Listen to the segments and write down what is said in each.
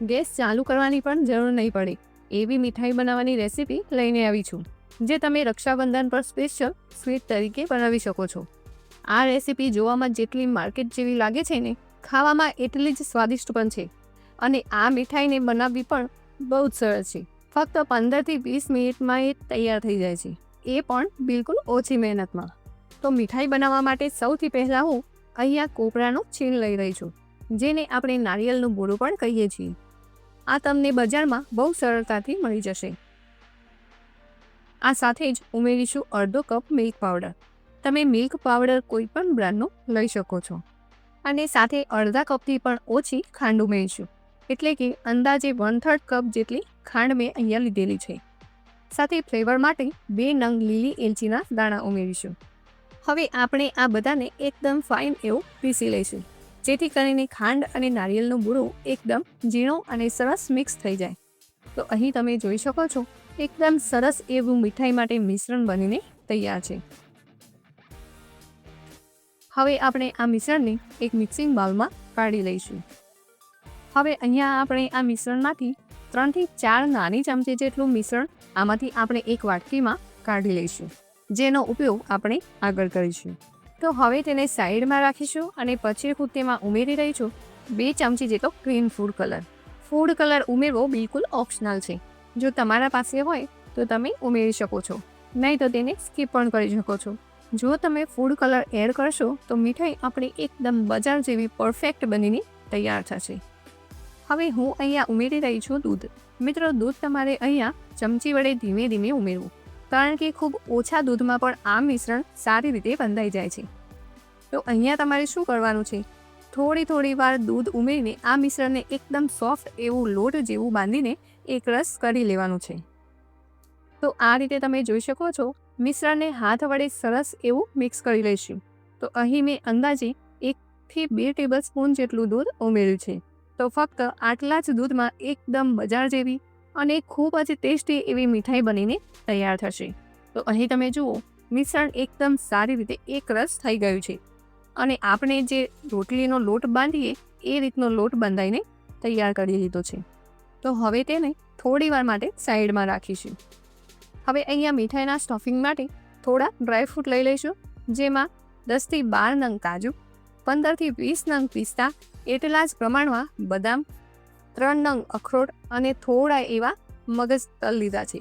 Gas ચાલુ કરવાની પણ જરૂર નહીં પડે. એવી મીઠાઈ બનાવવાની રેસીપી લઈને આવી છું, જે તમે રક્ષાબંધન પર સ્પેશિયલ સ્વીટ તરીકે બનાવી શકો છો. આ રેસીપી જોવામાં જેટલી માર્કેટ જેવી લાગે છે ને, ખાવામાં એટલી જ સ્વાદિષ્ટ પણ છે. અને આ મીઠાઈને બનાવવી પણ બહુ જ સરળ છે. ફક્ત પંદરથી વીસ મિનિટમાં એ તૈયાર થઈ જાય છે. એ પણ બિલકુલ ઓછી મહેનતમાં. તો મીઠાઈ બનાવવા માટે સૌથી પહેલાં હું અહીંયા કોપરાનો છીણ લઈ રહી છું, જેને આપણે નારિયેળનું બોરું પણ કહીએ છીએ. આ તમને બજારમાં બહુ સરળતાથી મળી જશે. આ સાથે જ ઉમેરીશું અડધો કપ મિલ્ક પાવડર. તમે મિલ્ક પાવડર કોઈ પણ બ્રાન્ડનો લઈ શકો છો. અને સાથે અડધા કપથી પણ ઓછી ખાંડ ઉમેરીશું. એટલે કે અંદાજે વન થર્ડ કપ જેટલી ખાંડ મેં અહીંયા લીધેલી છે. સાથે ફ્લેવર માટે બે નંગ લીલી એલચીના દાણા ઉમેરીશું. હવે આપણે આ બધાને એકદમ ફાઇન એવું પીસી લઈશું. જેથી કરીને ખાંડ અને નારિયેળનું બૂરું એકદમ ઝીણો અને સરસ મિક્સ થઈ જાય. તો અહીં તમે જોઈ શકો છો, એકદમ સરસ એવું મીઠાઈ માટે મિશ્રણ બનીને તૈયાર છે. હવે આપણે આ મિશ્રણને એક મિક્સિંગ બાઉલમાં કાઢી લઈશું. હવે અહીંયા આપણે આ મિશ્રણમાંથી ત્રણથી ચાર નાની ચમચી જેટલું મિશ્રણ આમાંથી આપણે એક વાટકીમાં કાઢી લઈશું, જેનો ઉપયોગ આપણે આગળ કરીશું. તો હવે તેને સાઈડમાં રાખીશું અને પછી હું તેમાં ઉમેરી રહી છું બે ચમચી જેટલો green food colour. Food colour ઉમેરવો બિલકુલ ઓપ્શનલ છે. જો તમારા પાસે હોય તો તમે ઉમેરી શકો છો. નહીં તો તેને સ્કીપ પણ કરી શકો છો. જો તમે ફૂડ કલર એડ કરશો તો મીઠાઈ આપણી એકદમ બજાર જેવી પરફેક્ટ બનીને તૈયાર થશે. હવે હું અહીંયા ઉમેરી રહી છું દૂધ. મિત્રો, દૂધ તમારે અહીંયા ચમચી વડે ધીમે ધીમે ઉમેરવું. કારણ કે ખૂબ ઓછા દૂધમાં પણ આ મિશ્રણ સારી રીતે બંધાઈ જાય છે. તો અહીંયા તમારે શું કરવાનું છે? થોડી થોડી વાર દૂધ ઉમેરીને આ મિશ્રણને એકદમ સોફ્ટ એવું લોટ જેવું બાંધીને એકરસ કરી લેવાનું છે. તો આ રીતે તમે જોઈ શકો છો, મિશ્રણને હાથ વડે સરસ એવું મિક્સ કરી લઈશું. તો અહીં મેં અંદાજે એકથી બે ટેબલ સ્પૂન જેટલું દૂધ ઉમેર્યું છે. તો ફક્ત આટલા જ દૂધમાં એકદમ બજાર જેવી અને ખૂબ જ ટેસ્ટી એવી મીઠાઈ બનીને તૈયાર થશે. તો અહીં તમે જુઓ, મિશ્રણ એકદમ સારી રીતે એકરસ થઈ ગયું છે. અને આપણે જે રોટલીનો લોટ બાંધીએ, એ રીતનો લોટ બંધાઈને તૈયાર કરી લીધો છે. તો હવે તેને થોડી વાર માટે સાઈડમાં રાખીશું. હવે અહીંયા મીઠાઈના સ્ટફિંગ માટે થોડા ડ્રાયફ્રૂટ લઈ લઈશું, જેમાં દસથી બાર નંગ કાજુ, પંદરથી વીસ નંગ પિસ્તા, એટલા જ પ્રમાણમાં બદામ ત્રણ નંગ અખરોટ અને થોડા એવા મગજ તલ લીધા છે.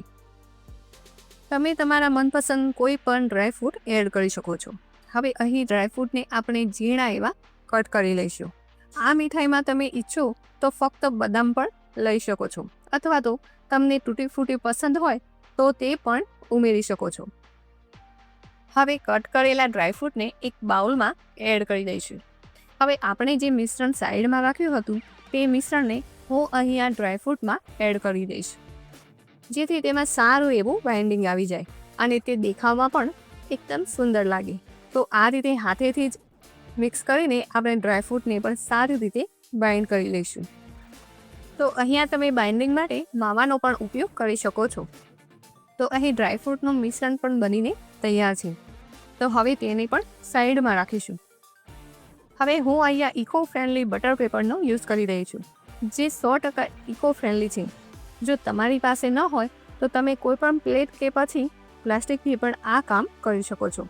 તમે તમારા મનપસંદ કોઈ પણ ડ્રાયફ્રૂટ એડ કરી શકો છો. હવે અહીં ડ્રાયફ્રૂટને આપણે ઝીણા એવા કટ કરી લઈશું. આ મીઠાઈમાં તમે ઈચ્છો તો ફક્ત બદામ પણ લઈ શકો છો. અથવા તો તમને તૂટી ફૂટી પસંદ હોય તો તે પણ ઉમેરી શકો છો. હવે કટ કરેલા ડ્રાયફ્રૂટને એક બાઉલમાં એડ કરી દઈશું. હવે આપણે જે મિશ્રણ સાઈડમાં રાખ્યું હતું, તે મિશ્રણને હું અહીંયા ડ્રાયફ્રૂટમાં એડ કરી દઈશ. જેથી તેમાં સારું એવું બાઇન્ડિંગ આવી જાય અને તે દેખાવમાં પણ એકદમ સુંદર લાગે. તો આ રીતે હાથેથી જ મિક્સ કરીને આપણે ડ્રાયફ્રૂટને પણ સારી રીતે બાઇન્ડ કરી લઈશું. તો અહીંયા તમે બાઇન્ડિંગ માટે માવાનો પણ ઉપયોગ કરી શકો છો. તો અહીં ડ્રાયફ્રૂટનું મિશ્રણ પણ બનીને તૈયાર છે. તો હવે તેને પણ સાઈડમાં રાખીશું. હવે હું અહીંયા ઇકો ફ્રેન્ડલી બટર પેપરનો યુઝ કરી રહી છું. જે સો ટકા ઇકો ફ્રેન્ડલી છે. જો તમારી પાસે ન હોય, તો તમે કોઈ પણ પ્લેટ કે પછી પ્લાસ્ટિકથી પણ આ કામ કરી શકો છો.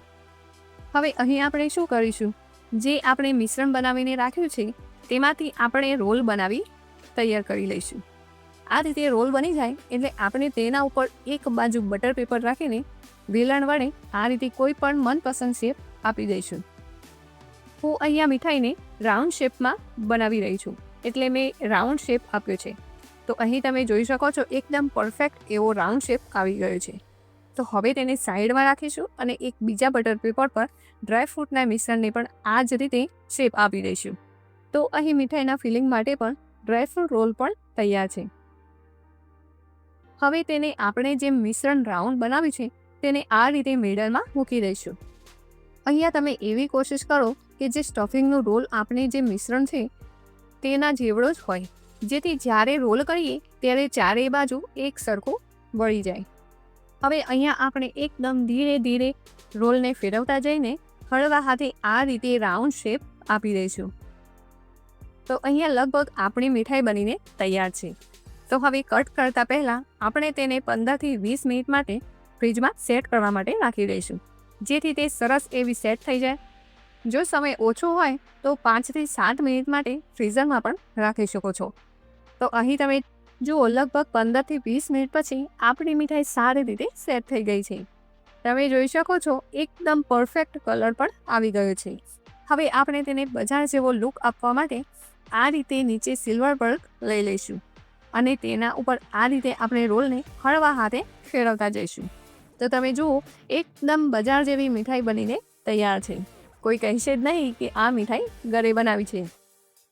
હવે અહીં આપણે શું કરીશું? જે આપણે મિશ્રણ બનાવીને રાખ્યું છે, તેમાંથી આપણે રોલ બનાવી તૈયાર કરી લઈશું. આ રીતે રોલ બની જાય એટલે આપણે તેના ઉપર એક બાજુ બટર પેપર રાખીને વેલણ વડે આ રીતે કોઈ પણ મનપસંદ શેપ આપી દઈશું. હું અહીંયા મીઠાઈને રાઉન્ડ શેપમાં બનાવી રહી છું. એટલે મેં રાઉન્ડ શેપ આપ્યો છે. તો અહીં તમે જોઈ શકો છો, એકદમ પરફેક્ટ એવો રાઉન્ડ શેપ આવી ગયો છે. તો હવે તેને સાઈડમાં રાખીશું અને એક બીજા બટર પેપર પર ડ્રાયફ્રૂટના મિશ્રણને પણ આ જ રીતે શેપ આપી દઈશું. તો અહીં મીઠાઈના ફિલિંગ માટે પણ ડ્રાયફ્રૂટ રોલ પણ તૈયાર છે. હવે તેને આપણે જે મિશ્રણ રાઉન્ડ બનાવ્યું છે, તેને આ રીતે મિડલમાં મૂકી દઈશું. અહીંયા તમે એવી કોશિશ કરો કે જે સ્ટફિંગનો રોલ આપણે જે મિશ્રણ છે તેના જેવડો જ હોય. જેથી જ્યારે રોલ કરીએ ત્યારે ચારેય બાજુ એક સરખું વળી જાય. હવે અહીંયા આપણે એકદમ ધીરે ધીરે રોલને ફેરવતા જઈને હળવા હાથે આ રીતે રાઉન્ડ શેપ આપી દઈશું. તો અહીંયા લગભગ આપણી મીઠાઈ બનીને તૈયાર છે. તો હવે કટ કરતાં પહેલાં આપણે તેને પંદરથી વીસ મિનિટ માટે ફ્રીજમાં સેટ કરવા માટે રાખી દઈશું. જેથી તે સરસ એવી સેટ થઈ જાય. જો સમય ઓછો હોય, તો પાંચથી સાત મિનિટ માટે ફ્રીઝરમાં પણ રાખી શકો છો. તો અહીં તમે જુઓ, લગભગ પંદરથી વીસ મિનિટ પછી આપણી મીઠાઈ સારી રીતે સેટ થઈ ગઈ છે. તમે જોઈ શકો છો, એકદમ પરફેક્ટ કલર પણ આવી ગયો છે. હવે આપણે તેને બજાર જેવો લુક આપવા માટે આ રીતે નીચે સિલ્વર વર્ક લઈ લઈશું અને તેના ઉપર આ રીતે આપણે રોલને હળવા હાથે ફેરવતા જઈશું. તો તમે જુઓ, એકદમ બજાર જેવી મીઠાઈ બનીને તૈયાર છે. કોઈ કહેશે જ નહીં કે આ મીઠાઈ ઘરે બનાવી છે.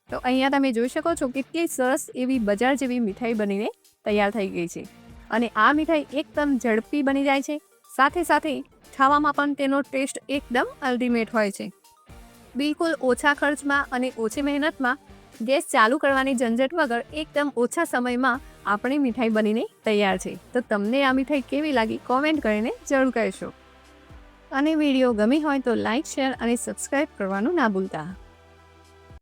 તો અહીંયા તમે જોઈ શકો છો કેટલી સરસ એવી બજાર જેવી મીઠાઈ બનીને તૈયાર થઈ ગઈ છે. અને આ મીઠાઈ એકદમ ઝડપી બની જાય છે. સાથે સાથે ખાવામાં પણ તેનો ટેસ્ટ એકદમ અલ્ટિમેટ હોય છે. બિલકુલ ઓછા ખર્ચમાં અને ઓછી મહેનતમાં ગેસ ચાલુ કરવાની ઝંઝટ વગર એકદમ ઓછા સમયમાં આપણી મીઠાઈ બનીને તૈયાર છે. તો તમને આ મીઠાઈ કેવી લાગી કોમેન્ટ કરીને જરૂર કહેશો. અને વીડિયો ગમી હોય તો લાઇક શેર અને સબસ્ક્રાઈબ કરવાનું ના ભૂલતા.